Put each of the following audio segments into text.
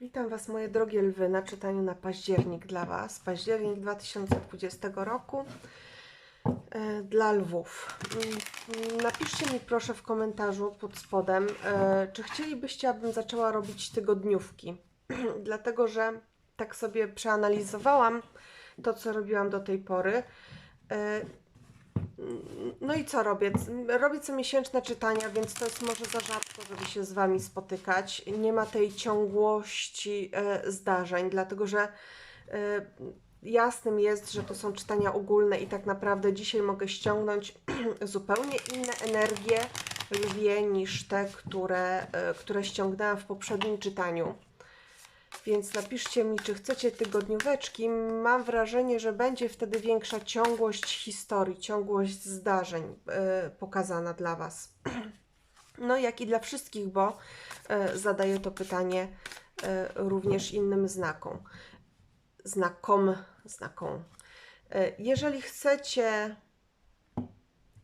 Witam Was, moje drogie lwy, na czytaniu na październik dla Was. Październik 2020 roku e, dla lwów. Mm, Napiszcie mi proszę w komentarzu pod spodem, e, czy chcielibyście, abym zaczęła robić tygodniówki. Dlatego, że tak sobie przeanalizowałam to, co robiłam do tej pory. No i co robię? Robię co miesięczne czytania, więc to jest może za rzadko, żeby się z Wami spotykać. Nie ma tej ciągłości e, zdarzeń, dlatego że e, jasnym jest, że to są czytania ogólne i tak naprawdę dzisiaj mogę ściągnąć zupełnie inne energie lwie niż te, które, e, które ściągnęłam w poprzednim czytaniu. Więc napiszcie mi, czy chcecie tygodnióweczki. Mam wrażenie, że będzie wtedy większa ciągłość historii, ciągłość zdarzeń e, pokazana dla Was. No, jak i dla wszystkich, bo e, zadaję to pytanie e, również innym znakom. Znakom, znakom. Jeżeli chcecie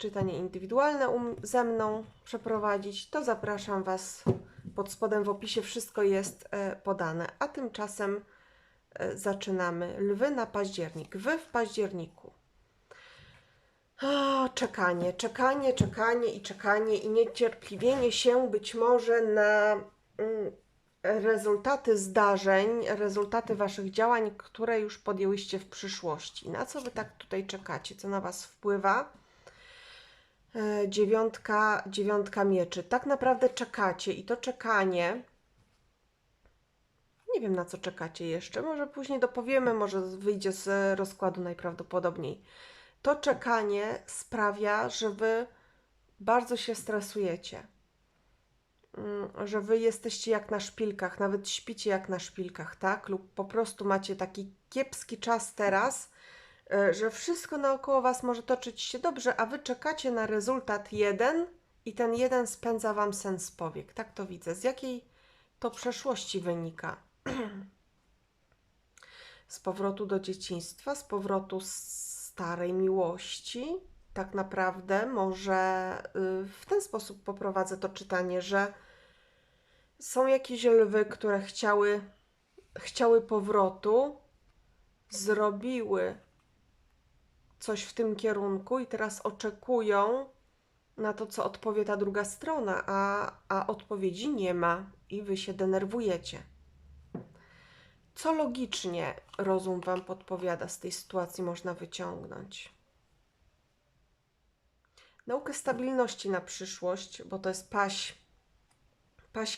czytanie indywidualne um, ze mną przeprowadzić, to zapraszam Was. Pod spodem w opisie wszystko jest e, podane. A tymczasem e, zaczynamy. Lwy na październik. Wy w październiku. O, czekanie, czekanie, czekanie i czekanie i niecierpliwienie się być może na mm, rezultaty zdarzeń, rezultaty Waszych działań, które już podjęłyście w przyszłości. Na co Wy tak tutaj czekacie? Co na Was wpływa? E, dziewiątka, dziewiątka mieczy. Tak naprawdę czekacie i to czekanie. Nie wiem na co czekacie jeszcze. Może później dopowiemy, może wyjdzie z rozkładu najprawdopodobniej. To czekanie sprawia, że wy bardzo się stresujecie. Mm, Że wy jesteście jak na szpilkach, nawet śpicie jak na szpilkach, tak? Lub po prostu macie taki kiepski czas teraz, że wszystko naokoło Was może toczyć się dobrze, a Wy czekacie na rezultat jeden i ten jeden spędza Wam sens powiek. Tak to widzę. Z jakiej to przeszłości wynika? Z powrotu do dzieciństwa, z powrotu z starej miłości. Tak naprawdę może y, w ten sposób poprowadzę to czytanie, że są jakieś lwy, które chciały, chciały powrotu, zrobiły coś w tym kierunku i teraz oczekują na to, co odpowie ta druga strona, a, a odpowiedzi nie ma i wy się denerwujecie. Co logicznie rozum Wam podpowiada z tej sytuacji można wyciągnąć? Naukę stabilności na przyszłość, bo to jest paść,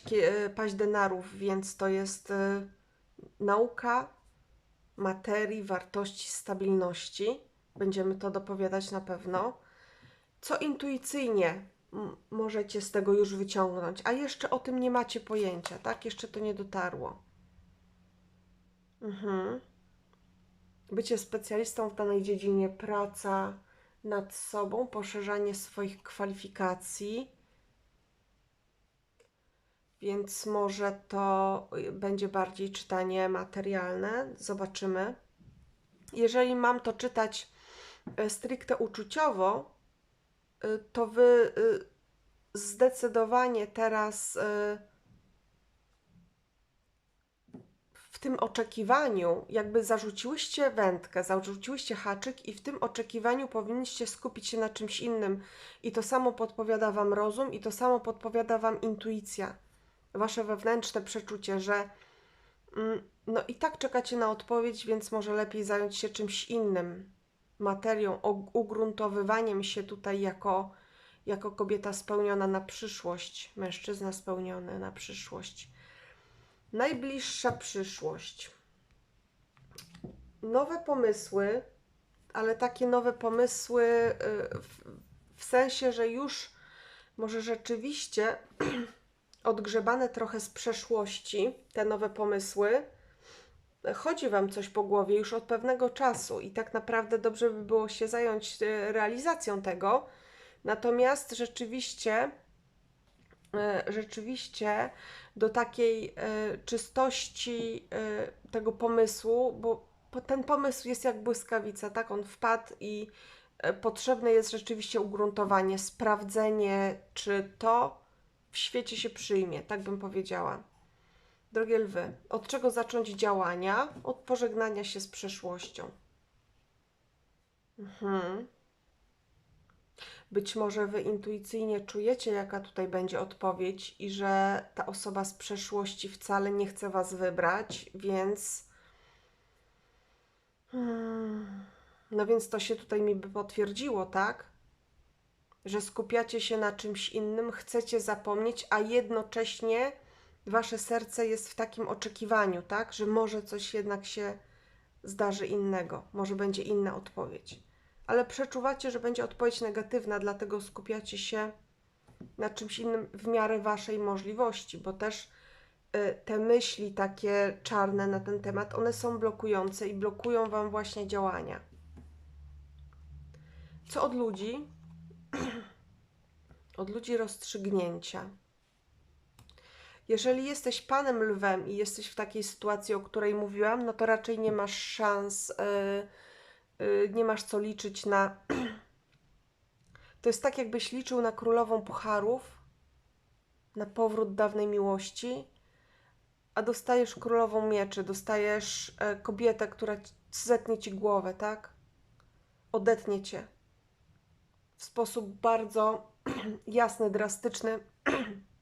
kie- paść denarów, więc to jest y, nauka materii, wartości, stabilności. Będziemy to dopowiadać na pewno. Co intuicyjnie możecie z tego już wyciągnąć, a jeszcze o tym nie macie pojęcia, tak? Jeszcze to nie dotarło. Mhm. Bycie specjalistą w danej dziedzinie, praca nad sobą, poszerzanie swoich kwalifikacji. Więc może to będzie bardziej czytanie materialne. Zobaczymy. Jeżeli mam to czytać stricte uczuciowo, y, to wy y, zdecydowanie teraz w tym oczekiwaniu, jakby zarzuciłyście wędkę, zarzuciłyście haczyk i w tym oczekiwaniu powinniście skupić się na czymś innym. I to samo podpowiada Wam rozum, i to samo podpowiada Wam intuicja, Wasze wewnętrzne przeczucie, że mm, no i tak czekacie na odpowiedź, więc może lepiej zająć się czymś innym, materią, ugruntowywaniem się tutaj jako, jako kobieta spełniona na przyszłość, mężczyzna spełniony na przyszłość. Najbliższa przyszłość. Nowe pomysły, ale takie nowe pomysły y, w, w sensie, że już może rzeczywiście odgrzebane trochę z przeszłości, te nowe pomysły, chodzi Wam coś po głowie już od pewnego czasu i tak naprawdę dobrze by było się zająć y, realizacją tego. Natomiast rzeczywiście, y, rzeczywiście do takiej e, czystości e, tego pomysłu, bo ten pomysł jest jak błyskawica, tak? On wpadł i e, potrzebne jest rzeczywiście ugruntowanie, sprawdzenie, czy to w świecie się przyjmie, tak bym powiedziała. Drogie lwy, od czego zacząć działania? Od pożegnania się z przeszłością. Mhm. Być może wy intuicyjnie czujecie, jaka tutaj będzie odpowiedź, i że ta osoba z przeszłości wcale nie chce was wybrać, więc. Hmm. No więc to się tutaj mi by potwierdziło, tak? Że skupiacie się na czymś innym, chcecie zapomnieć, a jednocześnie wasze serce jest w takim oczekiwaniu, tak? Że może coś jednak się zdarzy innego, może będzie inna odpowiedź. Ale przeczuwacie, że będzie odpowiedź negatywna, dlatego skupiacie się na czymś innym w miarę waszej możliwości, bo też y, te myśli takie czarne na ten temat, one są blokujące i blokują wam właśnie działania. Co od ludzi? od ludzi rozstrzygnięcia. Jeżeli jesteś panem lwem i jesteś w takiej sytuacji, o której mówiłam, no to raczej nie masz szans, yy, yy, nie masz co liczyć na. to jest tak, jakbyś liczył na królową pucharów, na powrót dawnej miłości, a dostajesz królową mieczy, dostajesz yy, kobietę, która zetnie ci głowę, tak? Odetnie cię w sposób bardzo jasny, drastyczny.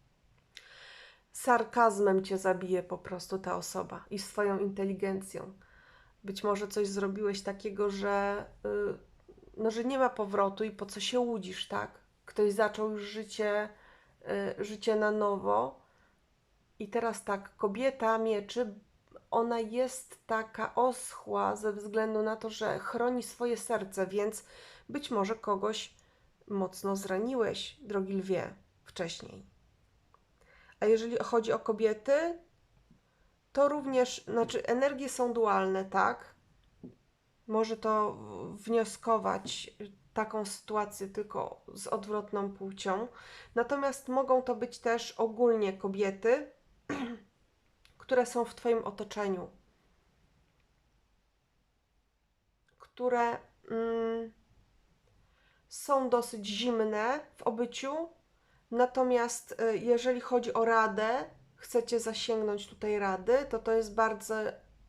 Sarkazmem cię zabije po prostu ta osoba i swoją inteligencją. Być może coś zrobiłeś takiego, że, yy, no, że nie ma powrotu i po co się łudzisz, tak? Ktoś zaczął już życie, yy, życie na nowo. I teraz tak, kobieta mieczy, ona jest taka oschła ze względu na to, że chroni swoje serce, więc być może kogoś mocno zraniłeś, drogi lwie, wcześniej. A jeżeli chodzi o kobiety, to również, znaczy energie są dualne, tak? Może to wnioskować taką sytuację tylko z odwrotną płcią. Natomiast mogą to być też ogólnie kobiety, które są w Twoim otoczeniu, które. Mm, są dosyć zimne w obyciu, natomiast y, jeżeli chodzi o radę, chcecie zasięgnąć tutaj rady, to to jest bardzo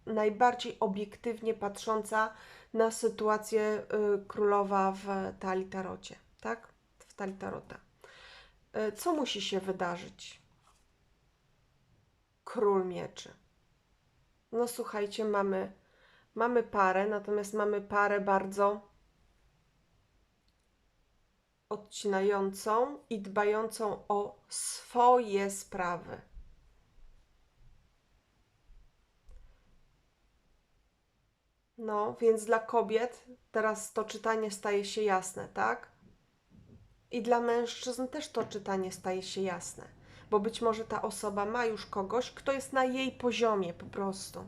najbardziej obiektywnie patrząca na sytuację y, królowa w Talitarocie, tak? W Talitarota. Y, co musi się wydarzyć? Król mieczy. No słuchajcie, mamy, mamy parę, natomiast mamy parę bardzo odcinającą i dbającą o swoje sprawy. No, więc dla kobiet teraz to czytanie staje się jasne, tak? I dla mężczyzn też to czytanie staje się jasne, bo być może ta osoba ma już kogoś, kto jest na jej poziomie po prostu.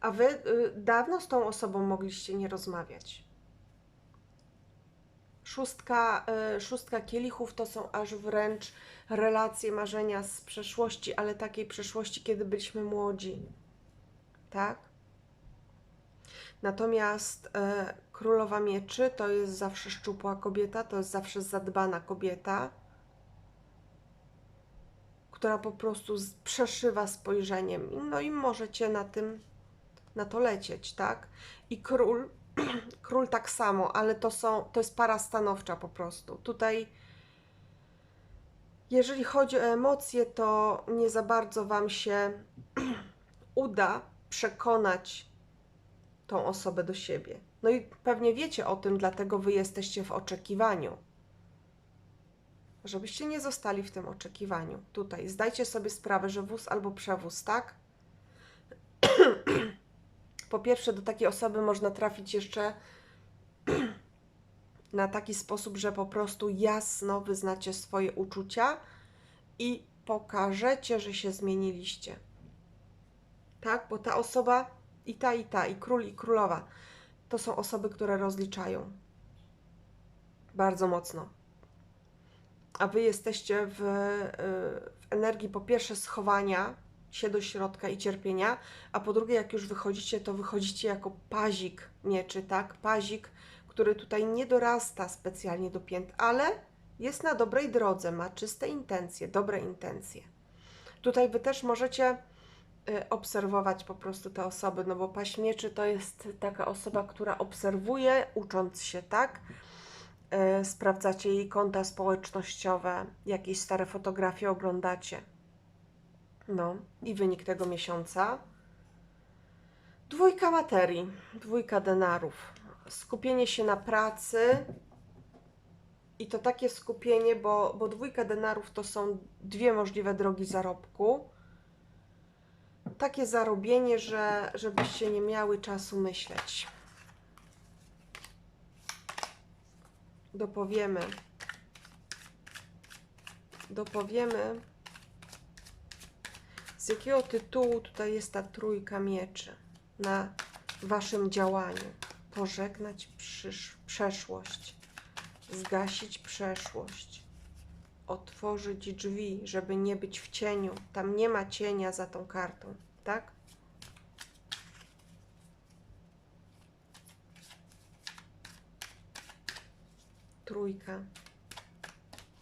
A wy y, dawno z tą osobą mogliście nie rozmawiać. Szóstka, y, szóstka kielichów to są aż wręcz relacje, marzenia z przeszłości, ale takiej przeszłości, kiedy byliśmy młodzi. Tak? Natomiast y, królowa mieczy to jest zawsze szczupła kobieta, to jest zawsze zadbana kobieta, która po prostu przeszywa spojrzeniem. No i możecie na tym, na to lecieć, tak? I król Król tak samo, ale to, są, to jest para stanowcza po prostu. Tutaj, jeżeli chodzi o emocje, to nie za bardzo Wam się uda przekonać tą osobę do siebie. No i pewnie wiecie o tym, dlatego Wy jesteście w oczekiwaniu. Żebyście nie zostali w tym oczekiwaniu. Tutaj zdajcie sobie sprawę, że wóz albo przewóz, tak? Po pierwsze, do takiej osoby można trafić jeszcze na taki sposób, że po prostu jasno wyznacie swoje uczucia i pokażecie, że się zmieniliście. Tak, bo ta osoba i ta, i ta, i król, i królowa to są osoby, które rozliczają bardzo mocno. A wy jesteście w, w energii po pierwsze schowania, się do środka i cierpienia, a po drugie, jak już wychodzicie, to wychodzicie jako pazik mieczy, tak? Pazik, który tutaj nie dorasta specjalnie do pięt, ale jest na dobrej drodze, ma czyste intencje, dobre intencje. Tutaj wy też możecie y, obserwować po prostu te osoby, no bo paść mieczy to jest taka osoba, która obserwuje, ucząc się, tak? Y, Sprawdzacie jej konta społecznościowe, jakieś stare fotografie oglądacie. No i wynik tego miesiąca. Dwójka materii, dwójka denarów. Skupienie się na pracy, i to takie skupienie, bo, bo dwójka denarów to są dwie możliwe drogi zarobku. Takie zarobienie, że żebyście nie miały czasu myśleć. Dopowiemy. Dopowiemy. Z jakiego tytułu tutaj jest ta trójka mieczy na waszym działaniu? Pożegnać przeszłość zgasić przeszłość, otworzyć drzwi, żeby nie być w cieniu. Tam nie ma cienia za tą kartą, tak? Trójka.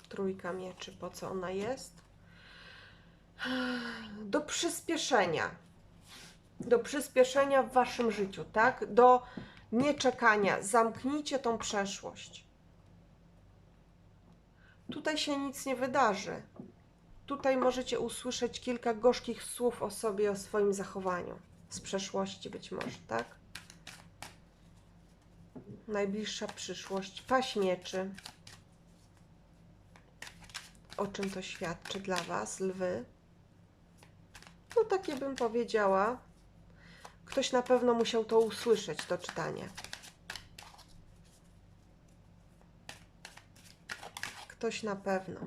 Trójka mieczy. Po co ona jest? Do przyspieszenia. Do przyspieszenia w waszym życiu, tak? Do nieczekania. Zamknijcie tą przeszłość. Tutaj się nic nie wydarzy. Tutaj możecie usłyszeć kilka gorzkich słów o sobie, o swoim zachowaniu. Z przeszłości być może, tak? Najbliższa przyszłość. Paść mieczy. O czym to świadczy dla Was, lwy? No takie bym powiedziała. Ktoś na pewno musiał to usłyszeć, to czytanie. Ktoś na pewno.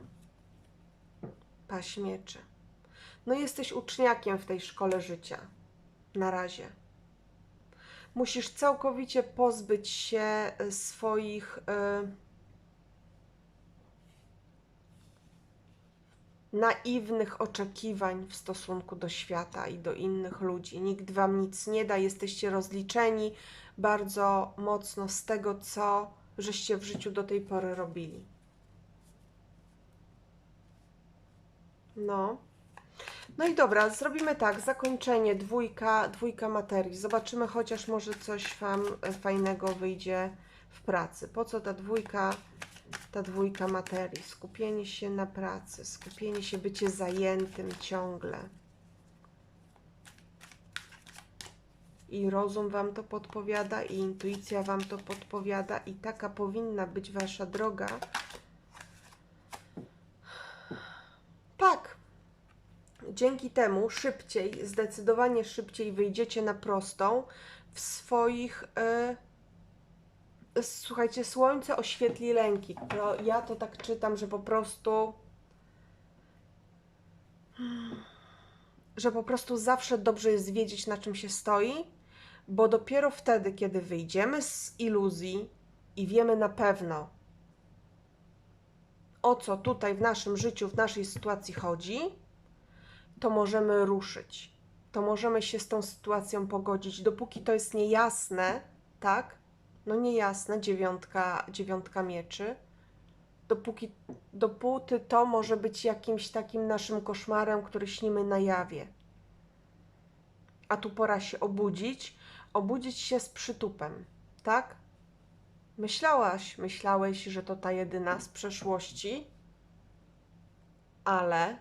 Paś mieczy. No jesteś uczniakiem w tej szkole życia. Na razie. Musisz całkowicie pozbyć się y, swoich y, naiwnych oczekiwań w stosunku do świata i do innych ludzi. Nikt wam nic nie da, jesteście rozliczeni bardzo mocno z tego, co żeście w życiu do tej pory robili. No. No i dobra, zrobimy tak, zakończenie, dwójka, dwójka materii. Zobaczymy, chociaż może coś Wam fajnego wyjdzie w pracy. Po co ta dwójka, ta dwójka materii? Skupienie się na pracy, skupienie się, bycie zajętym ciągle. I rozum Wam to podpowiada, i intuicja Wam to podpowiada, i taka powinna być Wasza droga. Tak. Dzięki temu szybciej, zdecydowanie szybciej wyjdziecie na prostą w swoich. Yy, słuchajcie, słońce oświetli lęki. To ja to tak czytam, że po prostu. Że po prostu zawsze dobrze jest wiedzieć, na czym się stoi, bo dopiero wtedy, kiedy wyjdziemy z iluzji i wiemy na pewno, o co tutaj w naszym życiu, w naszej sytuacji chodzi, to możemy ruszyć. To możemy się z tą sytuacją pogodzić. Dopóki to jest niejasne, tak? No niejasne, dziewiątka, dziewiątka mieczy. Dopóki, dopóty to może być jakimś takim naszym koszmarem, który śnimy na jawie. A tu pora się obudzić, obudzić się z przytupem, tak? Myślałaś, myślałeś, że to ta jedyna z przeszłości, ale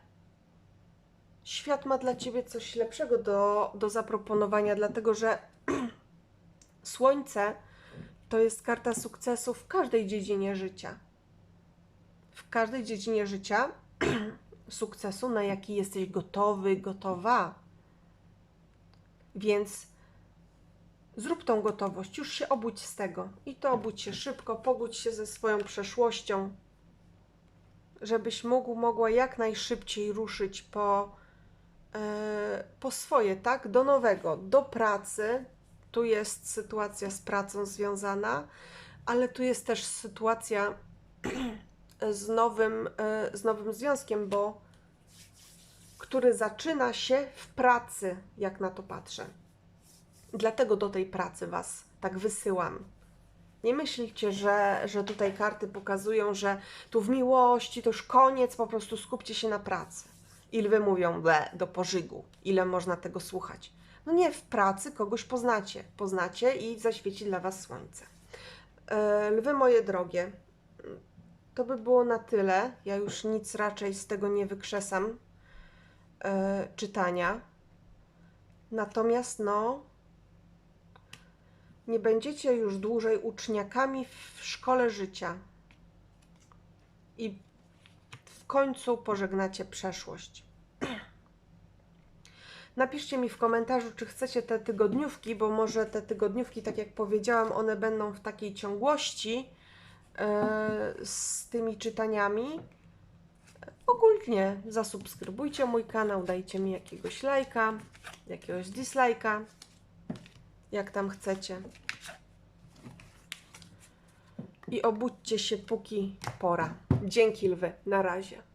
świat ma dla ciebie coś lepszego do, do zaproponowania, dlatego że Słońce to jest karta sukcesu w każdej dziedzinie życia. W każdej dziedzinie życia sukcesu, na jaki jesteś gotowy, gotowa. Więc Zrób tą gotowość, już się obudź z tego. I to obudź się szybko, pogódź się ze swoją przeszłością, żebyś mógł, mogła jak najszybciej ruszyć po, e, po swoje, tak? Do nowego, do pracy. Tu jest sytuacja z pracą związana, ale tu jest też sytuacja z nowym, e, z nowym związkiem, bo który zaczyna się w pracy, jak na to patrzę. Dlatego do tej pracy Was tak wysyłam. Nie myślicie, że, że tutaj karty pokazują, że tu w miłości to już koniec, po prostu skupcie się na pracy. I lwy mówią ble do pożygu. Ile można tego słuchać? No nie, w pracy kogoś poznacie. Poznacie i zaświeci dla Was słońce. Lwy moje drogie, to by było na tyle. Ja już nic raczej z tego nie wykrzesam e, czytania. Natomiast no, nie będziecie już dłużej uczniakami w szkole życia. I w końcu pożegnacie przeszłość. Napiszcie mi w komentarzu, czy chcecie te tygodniówki, bo może te tygodniówki, tak jak powiedziałam, one będą w takiej ciągłości e, z tymi czytaniami. Ogólnie zasubskrybujcie mój kanał, dajcie mi jakiegoś lajka, jakiegoś dislajka, jak tam chcecie. I obudźcie się póki pora. Dzięki lwy, na razie.